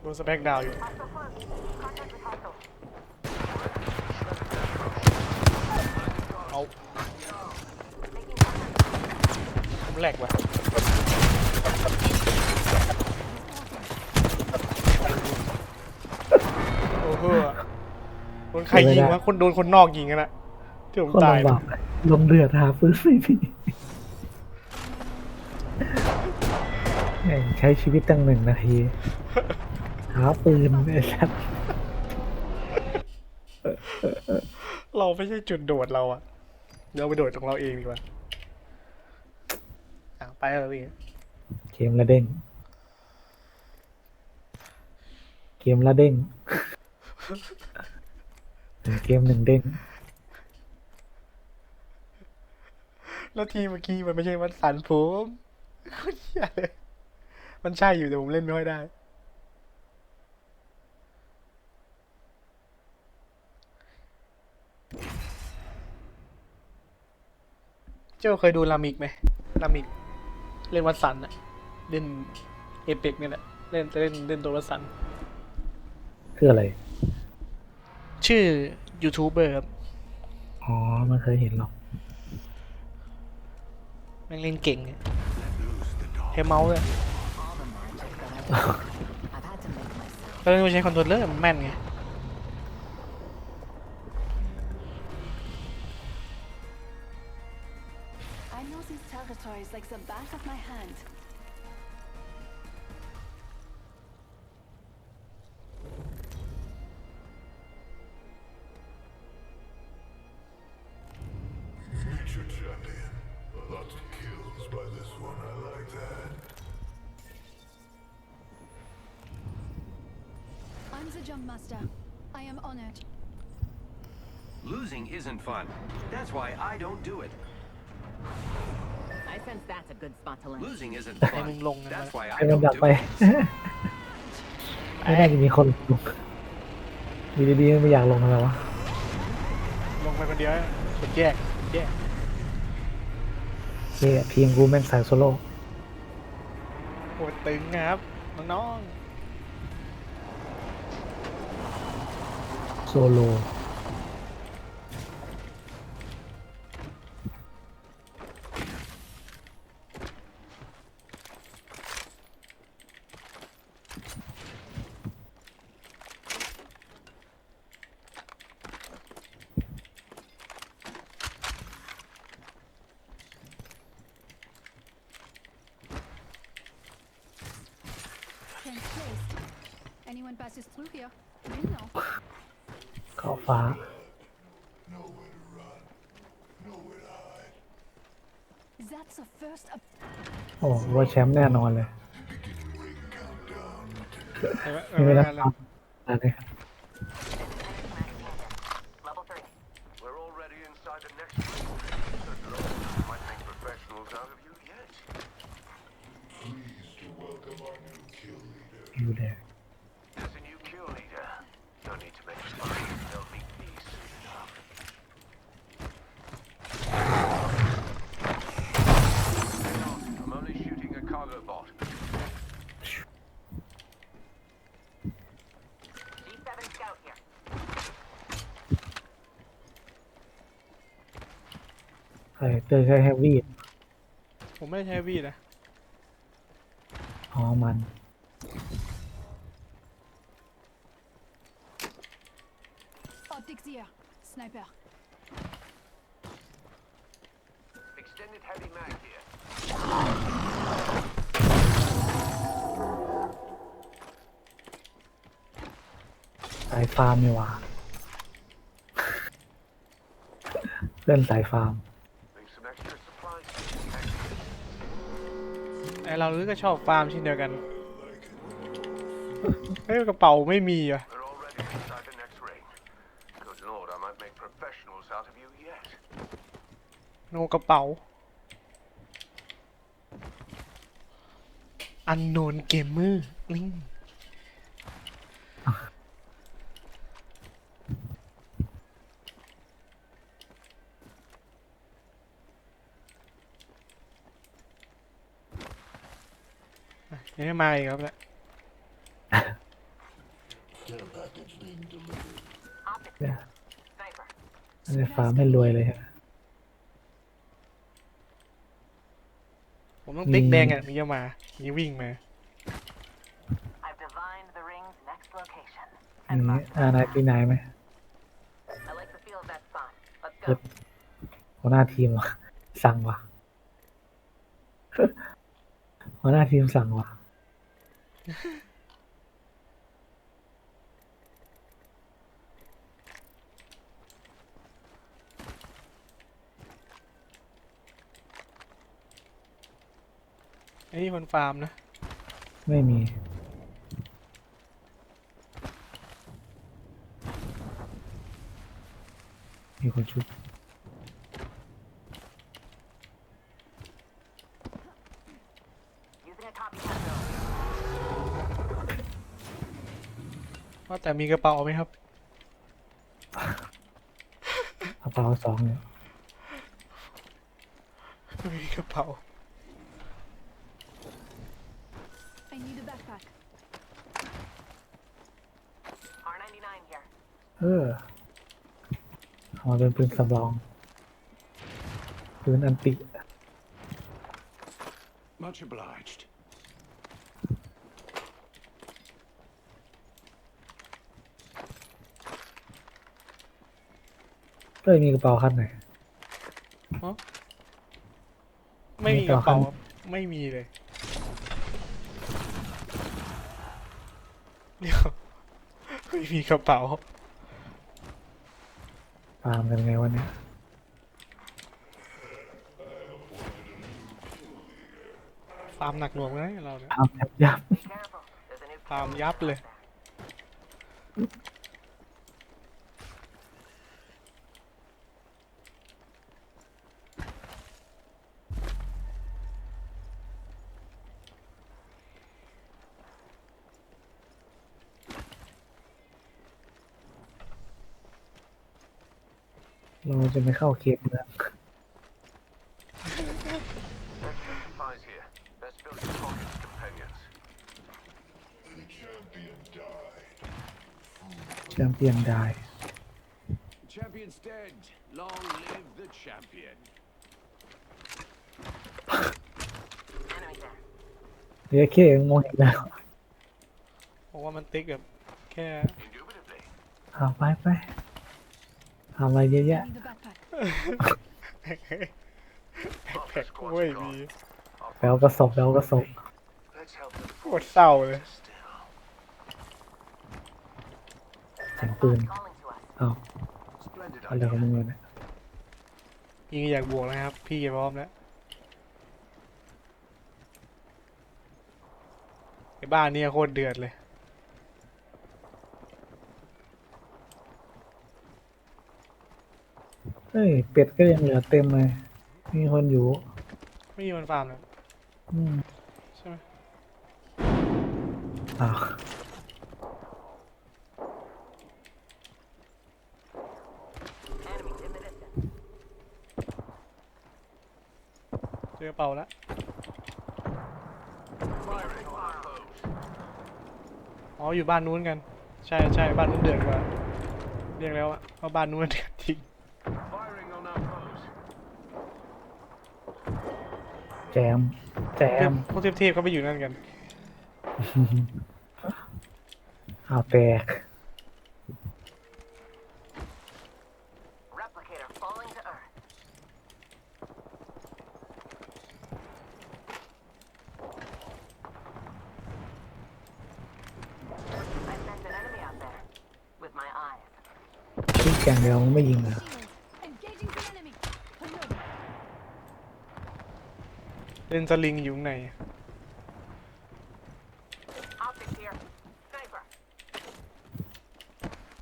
โดนสแปกดาวน์อยู่เอาผมแหลกว่ะโอ้โหโดนใครยิงวะคนโดนคนนอกยิงกันนะที่ผมคนตายลำบากลงเดือดหาฟื้นไม่มีแม่งใช้ชีวิตตั้งหนึ่งนาทีหาปืนไอ้สัตว์เราไม่ใช่จุดโดดเราอะเดี๋ยวเราไปโดดของเราเองดีกว่าอะไปเลยพี่เกมละเด้งเกมละเด้งหนึ่งเกมหนึ่งเด้งแล้วทีเมื่อกี้มันไม่ใช่วันสันผมโคตรเหี้ยเลยมันใช่อยู่แต่ผมเล่นไม่ค่อยได้ เจ้าเคยดูลามิกไหมลามิก เล่นวันสันอะเล่นเอเปกเนี่ยแหละ เล่นเล่นเล่นตัววันสัน คืออะไร ชื่อยูทูบเบอร์ครับ อ๋อไมันเคยเห็นหรอกแม่งเล่นเก่งเนี่ยใช้เมาส์เลย I've had to make myself. ก็เลยใช้คอนโทรลเลอร์มันแม่นไง these territories like the back of my hand. Future champion. Lots of kills by this one. I like that. I'm the jump master. I am honored. Losing isn't fun. That's why I don't do it. I sense that's a good spot to land. Losing isn't ให้มึง fun. ลงนะ That's why ให้ I มัน don't ดับ do ไป it. ไม่น่าจะมีคนลงอยู่ดีๆไม่อยากลงอะไรวะลงไปคนเดียวกดแยกแยกเฮียทีมกูแม่งสายโซโล่โหดตึงครับน้องโซโล Fence placed. Anyone passes through here, you know. ขอบฟ้า Nowhere to run. Nowhere to hide. That's the first. Of- โอ้ว่าแชมป์แน่นอนเลยๆเห็นไหมเอไม่อเป็นไรนั่นแหละอันนี้ Level three. We're already inside the next room. Might make professionals out of you yet. Pleased to welcome our new kill leader. อยู่แดง There's a new kill leader. No need to make fun. They'll meet me soon enough. I'm only shooting a cargo bot. G7 scout here. ใช่เจอแค่แฮฟวี่ผมไม่ได้ใช้วีดนะอ๋อมัน Optics here. Sniper. Extended heavy mag here. สายฟาร์มนี่หว่าเพื่อนสายฟาร์ม ไอเราหรือก็ชอบฟาร์มเช่นเดียวกัน เฮ้ยกระเป๋าไม่มีอะ We're already inside the next ring. Good lord, I might make professionals out of you yet. โนกระเป๋า อันโนนเกมเมอร์ลิง ไม่มาอีกครับเนี่ย Optics เนี่ย sniper. อันนี้ฟ้าไม่รวยเลยฮะ ผมต้องติ๊กแดงอะมีจะมามีวิ่งมา I've divined the ring's next location. อัน And นี้ marked อานายปีนายไหม I like the feel of that spot. Let's เฮ้ย go. หัวหน้าทีมว่ะสั่งว่ะหัวหน้าทีมสั่งว่ะ ไอ้นี่มันฟาร์มนะ ไม่มี มีคนชุบ Using a copycat drone. ว่า แต่มีกระเป๋าไหมครับ กระเป๋าสองเนี่ยไม่มีกระเป๋า I need a backpack. R99 here. เออเอามาเป็นปืนสำรองปืนอันติ Much obliged. ยมีกระเป๋าคันไหน ไม่มีกระเป๋าครับไม่มีเลย เดี๋ยว ไม่มีกระเป๋า ตามกันไงวันนี้ฟาร์มหนักหน่วงนะเราเนี่ยตามยับยับ Careful. There's a new ฟาร์ม kill ยับเลย จะไม่เข้าเขตเมือง Let's get supplies here. Let's build some pockets, companions. The champion died. แชมเปี้ยนได้ Champion's dead. Long live the champion. Enemy there. เรียกเคเองมองอีกแล้วเพราะว่ามันติ๊กแบบแค่ Indubitably. เอาไปไป ทำอะไรเยอะแยะ I need a backpack. แพ็คๆไม่มีแล้วก็ศพแล้วก็ศพ Let's help them โคตรเศร้าเลย still. เสียงปืน Calling to us. เอา Splendid อะไรของ idea. มึงเนี่ยยิงอยากบวกนะครับ พี่พร้อมแล้วไอ้บ้านเนี่ยโคตรเดือดเลย ฮ้ย เป็ดก็ยังเหลือเต็มเลย มีคนอยู่ไม่มีมันฟาร์มแล้วอืมใช่ไหมอ้าว Enemies in the distance. เจอกระเป๋าแล้ว Firing on our foes. อ๋ออยู่บ้านนู้นกัน ใช่ใช่บ้านนู้นเดือดกว่าเรียกแล้วอะว่าบ้านนู้นเดือดจริง Firing on our foes. แจม แจมพวกเทพๆเขาไปอยู่นั่นกันอ้าวแตก Replicator falling to earth. I sent an enemy out there with my eyes. ที่แกงเดียวมึงไม่ยิงเหรอ Shield. Engaging the enemy. Hello. เล่นสลิงอยู่ข้างใน Optics here. Sniper.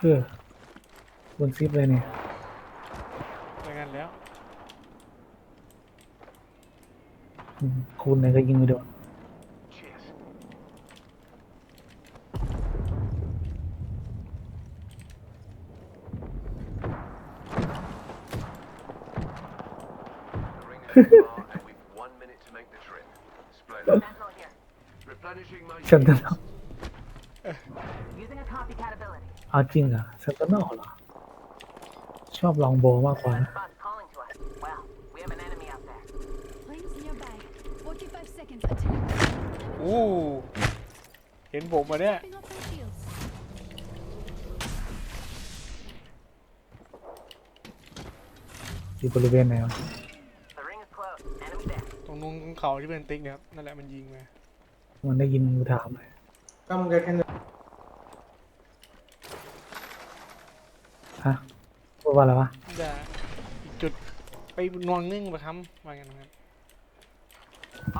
เออบนซิปเลยเนี่ยไปกันแล้วอืมคูณไหนก็ยิงไม่โดน Cheers. The ring is too far, and we've one minute to make the trip. Splendid. Sentinel here. Replenishing my ฉันจะ Using a copycat ability. เอาจริงเหรอเซนเตอร์นอลเหรอ ชอบลองโบมากกว่านะ Spot's calling to us. Well, we have an enemy out there. Rings nearby. 45 seconds until you อู้เห็นผมมาเนี่ย Popping up their shields. อยู่บริเวณไหนวะ The ring is close. Enemy there. ตรงนู้นเขาที่เป็นติ๊กเนี่ยครับนั่นแหละมันยิงมา มันได้ยินกูถามเลย Come get in the ฮะพูดว่าอะไรวะจะอีกจุดไปนวงนึ่งปะครับว่ากันนะครับ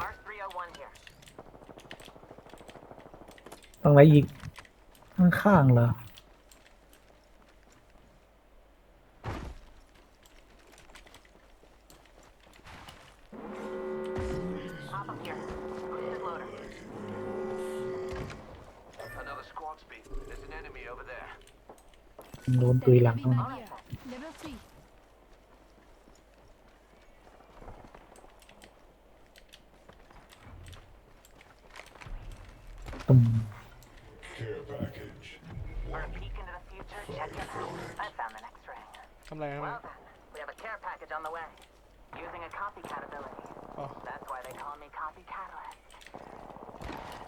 R301 here. ตรงไหนอีกข้างๆเหรอ โดนตุยหลัง Heavy เข้า mag here. Level 3. ตุ่ม Care package. For a peek into the future, check it out. I found the next ring. ทำอะไรครับ Well then, we have a care package on the way. Using a copycat ability. Oh. That's why they call me Copy Catalyst.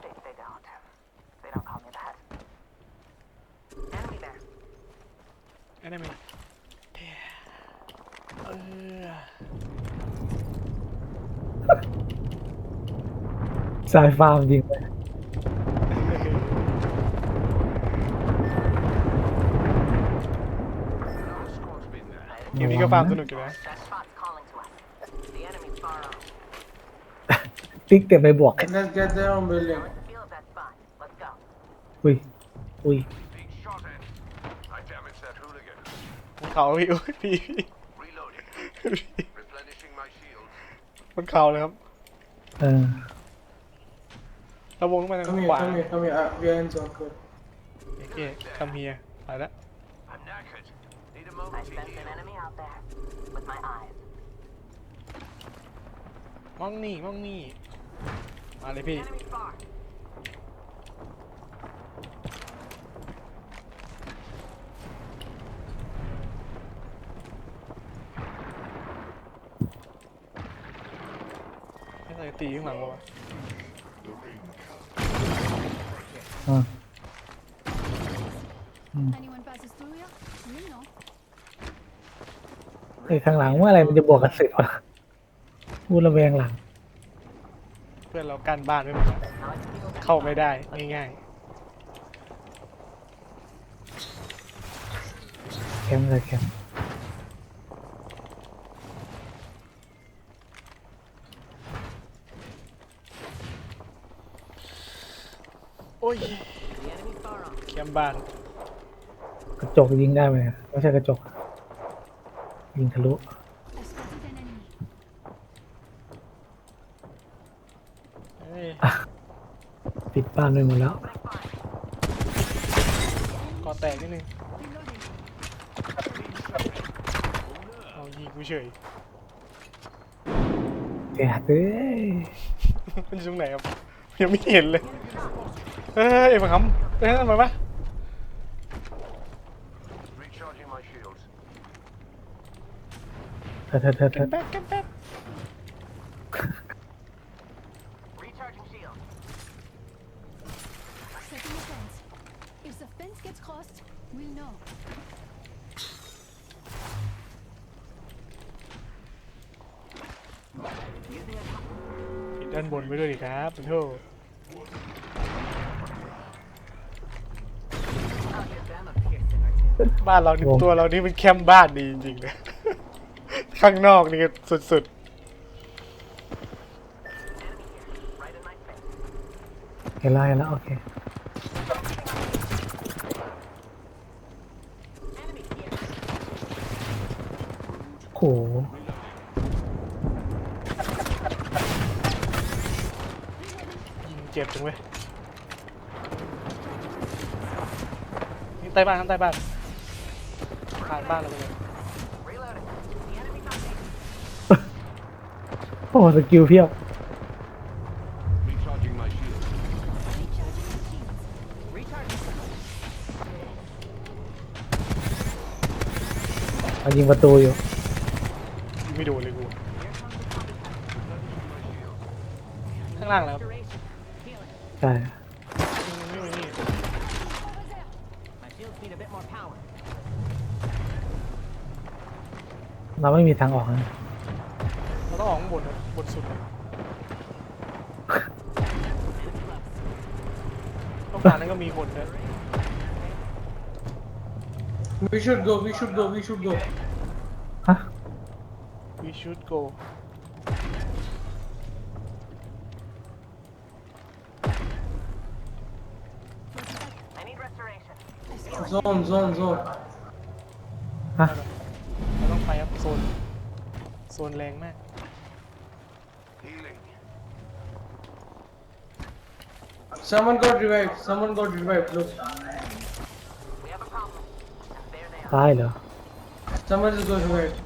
They, they don't. ไอ้นั่นมันเออสายฟาร์มจริงเลย Another squad speed there. เกมนี้ก็ฟาร์มสนุกอยู่นะ That spot's calling to us. The enemy's far off. ติ๊กเต็มไปบวก Let's get their own building. Let's field that spot. Let's go. อุ้ยอุ้ย Being shot at. I damaged that hooligan. บน เขาพี่อุ๊ยพี่พี่ Reloading. Replenishing my shields. บนเขาเลยครับเออระวงมาทาง Come ข here, วา come here, come here. Uh, we are in zone. Good. โอเคคำเฮียไปแล้ว I'm knackered. Need a I moment to sensed an heal. enemy out there. With my eyes. มองนี่มองนี่มาเลยพี่ Enemy far. ให้ใส่ ตีข้างหลังวะอ่า Anyone passes through here? You know. ไอ้ข้างหลังเมื่อไหรมันจะบวกกันเสร็จวะพูดระแวงหลัง เพื่อนเรากั้นบ้านไว้หมดแล้ว Now let's field that เข้าไม่ spot. ได้ง่ายแคมป์เลยแคมป์ อ้ย The enemy's far off. แคมป์บ้านกระจกยิงได้ไหมไม่ใช่กระจก ยิงทะลุ I spotted an enemy. เอ้ยปิดบ้านไปหมดแล้ว ก่อแตกนิดนึง Reloading. เอายิงกูเฉย แกเอ้ยมันอยู่ตรงไหนครับ ยังไม่เห็นเลย เฮ้ยเอ็มครับเอ้ยทำไมวะ Recharging my shields. เธอเธอเธอเธอแป๊บแป๊บแป๊บ Recharging shield. Setting a fence. If the fence gets crossed, we'll know. ปิดด้านบนไว้ด้วยดิครับขอโทษ บ้านเรานี่ตัวเรานี่เป็นแคมป์บ้านดีจริงๆเลยข้างนอกนี่ก็สุด Enemy here. Right in my face. เห็นแล้วเห็นแล้วโอเค Enemy here. โหๆยิงเจ็บจังเว้ยนี่ใต้บ้านข้างใต้บ้าน คานบ้านเราไปเลยโอ้สกิลเพียบยิงประตูอยู่ ไม่โดนเลยกูข้างล่างแล้ว ใช่ เราไม่มีทางออกนะเราต้องออกข้างบนนะบนสุดนะต้องการนั้นก็มีคนนะ We should go, we should go, we should go. ฮะ we should go I need restoration. Zone, zone, zone. ฮะเราต้อง ไปครับโซนโซนแรงมาก Healing. Someone got revived, someone got revived. Look, We have a problem. And there they are. ตายเหรอ someone just got revived.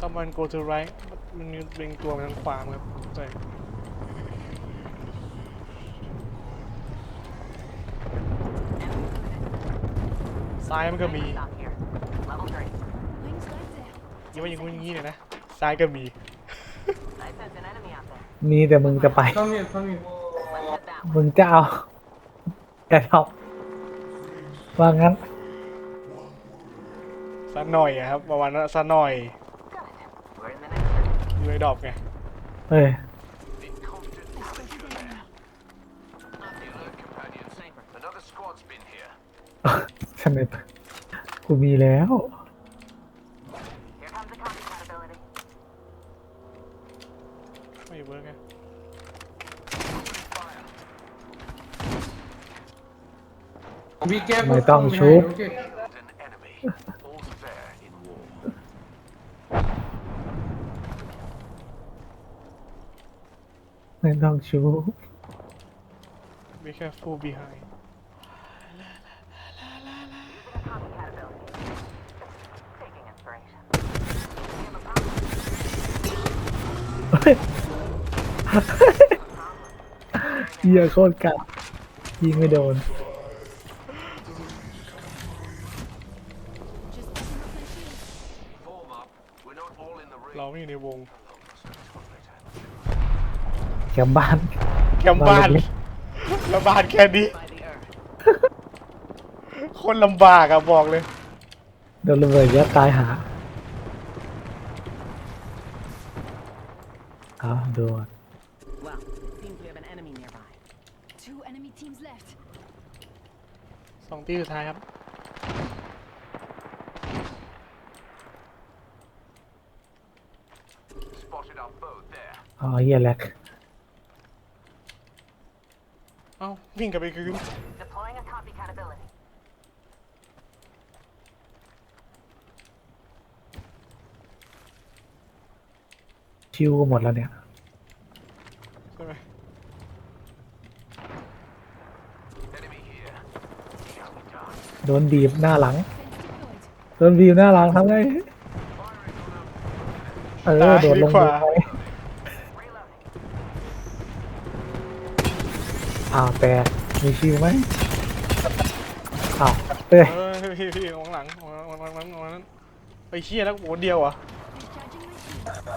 someone go to right มันมีเล็งตัวมาทางขวาครับใช่ซ้ายมันก็มี there. ยิ่งว่าอย่างงู้นอย่างงี้เลยนะซ้ายก็มี I sense an enemy out there. มีแต่มึงจะไป Come here, come here. Let's head that way. มึงจะเอาแต่ท็อปว่างั้นสักหน่อยอะครับประมาณนั้นสักหน่อย Good. We're in the next room. อยู่ในดรอปไงเฮ้ย Incompetent amateur there. The alert companions. Another squad's been here. ฉันเลยกูมีแล้ว ไม่เวิร์กไง Opening fire. Be careful Mày tao from shoot. behind, okay? Killed an enemy. All's fair in war. ไม่ต้องชู be careful behind Compatibility. Taking inspiration. เฮียโคตรกัดยิงไม่โดน Just picking up my shields. Form up. We're not all in the ring. เราไม่อยู่ในวง แคมป์บ้าน แคมป์บ้านเราเล็กแล้วบ้านแค่นี้คนลำบากอะบอกเลย โดนระเบิดยัดตายหาเอาโดน Well, seems we have an enemy nearby. Two enemy teams left. สองตีสุดท้ายครับ Spotted our boat there. อ๋อเฮียแลกเอ้าวิ่งกลับไปคืน Deploying a copycat ability. ชิวหมดแล้วเนี่ย ใช่ไหม Enemy here. Shall we die? โดนบีบหน้าหลัง Fence deployed. โดนบีบหน้าหลังทำไง เออ โดดลงไปอ้าวแต่มีชิวไหมอ้าวเอ้ยเออพี่พี่ของหลังของหลังของหลังของหลังของหลังไปเชี่ยแล้วโหเดียวเหรอะ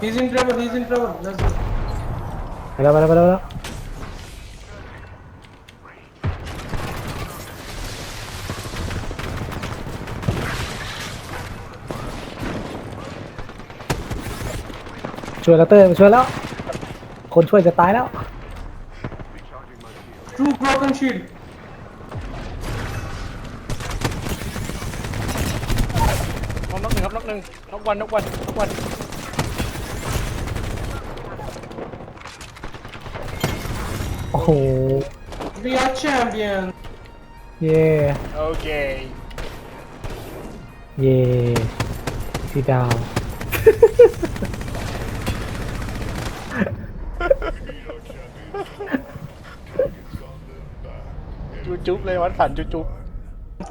Discharging my shield. He's in trouble, he's in trouble. Let's go. ไปแล้วไปแล้วไปแล้ว ช่วยแล้วเต้ยมาช่วยแล้ว คนช่วยจะตายแล้ว Two broken shield. น้องนักหนึ่งครับนักหนึ่งนักวันนักวันนักวันโอ้โห We are champions. เย่โอเค เย่พี่ดาว จุ๊บจุ๊บเลยวัดสันจุ๊บจุ๊บ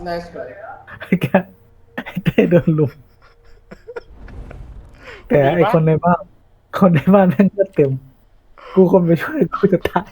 Nice guy. ไอ้แกไอ้เต้โดนลุม แต่ไอ้คนในบ้าน คนในบ้านแม่งก็เต็ม กูคนไปช่วยกูจะตาย